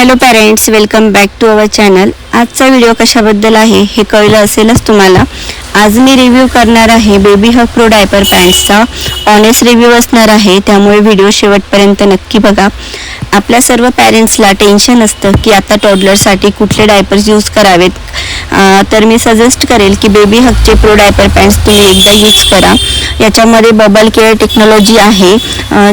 Hello parents welcome back to our channel आजचा video कशाबद्दल आहे हे कळलं असेलच तुम्हाला. आज मी रिव्ह्यू करणार आहे बेबी हक प्रो डायपर पॅन्ट्सचा ऑनेस्ट रिव्ह्यू असणार आहे त्यामुळे व्हिडिओ शेवटपर्यंत नक्की बघा. आपल्या सर्व पॅरेंट्सला टेन्शन असतं की आता टॉडलरसाठी कुठले डायपर्स यूज करावेत. तर मी सजेस्ट करेल की बेबी हकचे प्रो डायपर पॅन्ट्स तुम्ही एकदा यूज करा. याच्यामध्ये बबल केअर टेक्नॉलॉजी आहे.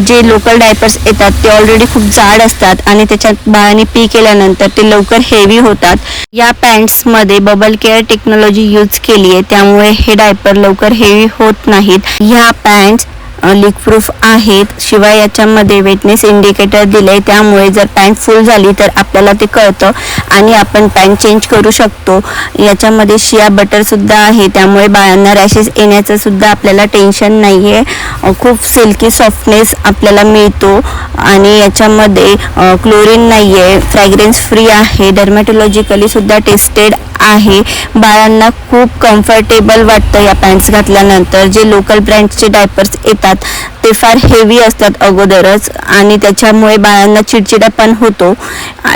जे लोकल डायपर्स येतात ते ऑलरेडी खूप जाड असतात आणि त्याच्यात बाळाने पी केल्यानंतर ते लवकर हेवी होतात. या पॅन्ट्समध्ये बबल केअर टेक्नॉलॉजी यूज केली आहे त्यामुळे हे डायपर लवकर हेवी होत नाहीत. ह्या पॅन्ट्स लीक प्रूफ आहेत. शिवाय याच्यामध्ये वेटनेस इंडिकेटर दिले त्यामुळे जर पॅन्ट फुल झाली तर आपल्याला ते कळतं आणि आपण पॅन्ट चेंज करू शकतो. याच्यामध्ये शिया बटरसुद्धा आहे. त्यामुळे बाळांना रॅशेस येण्याचं सुद्धा आपल्याला टेन्शन नाही आहे खूप सिल्की सॉफ्टनेस आपल्याला मिळतो. आणि याच्यामध्ये क्लोरीन नाही आहे फ्रॅग्रेन्स फ्री आहे. डर्मॅटोलॉजिकली सुद्धा टेस्टेड आहे. बाळांना खूप कम्फर्टेबल वाटतं या पॅन्ट्स घातल्यानंतर. जे लोकल ब्रँडचे डायपर्स येतात ते फार हेवी असतात अगोदरच आणि त्याच्यामुळे बाळांना चिडचिडापण होतो.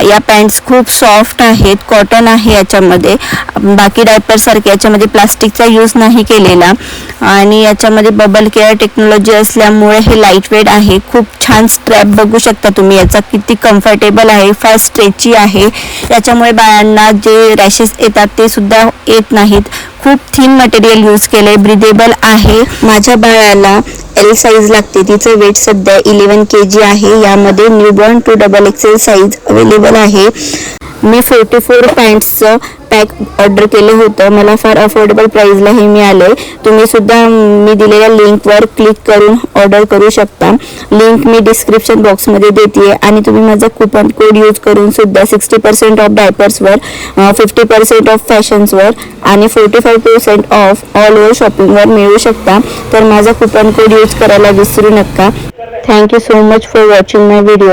या पॅन्ट्स खूप सॉफ्ट आहेत कॉटन आहे याच्यामध्ये. बाकी डायपरसारखे याच्यामध्ये प्लास्टिकचा यूज नाही केलेला. आणि याच्यामध्ये बबल केअर टेक्नॉलॉजी असल्यामुळे हे लाइट वेट आहे. खूप छान स्ट्रॅप बघू शकता तुम्ही. याचा किती कम्फर्टेबल आहे फार स्ट्रेची आहे. याच्यामुळे बाळांना जे रॅशेस येतात ते सुद्धा येत नाहीत. खूप थिन मटेरियल यूज केलंय. ब्रिदेबल आहे. माझ्या बाळाला एल साईज लागते. तिचं वेट सध्या इलेवन के जी आहे. यामध्ये newborn to double XL size available आहे. मी फोर्टी फोर पॅन्ट्सचं पॅक ऑर्डर केलं होतं. मला फार अफोर्डेबल प्राईजला हे मिळाले. तुम्ही सुद्धा मी दिलेल्या लिंकवर क्लिक करून ऑर्डर करू शकता. लिंक मी डिस्क्रिप्शन बॉक्समध्ये देते आणि तुम्ही माझा कुपन कोड यूज करून सुद्धा सिक्स्टी पर्सेंट ऑफ डायपर्सवर फिफ्टी पर्सेंट ऑफ फॅशन्सवर आणि forty five percent off all over शॉपिंगवर मिळू शकता. तर माझा कुपन कोड यूज करायला विसरू नका. Thank you so much for watching my video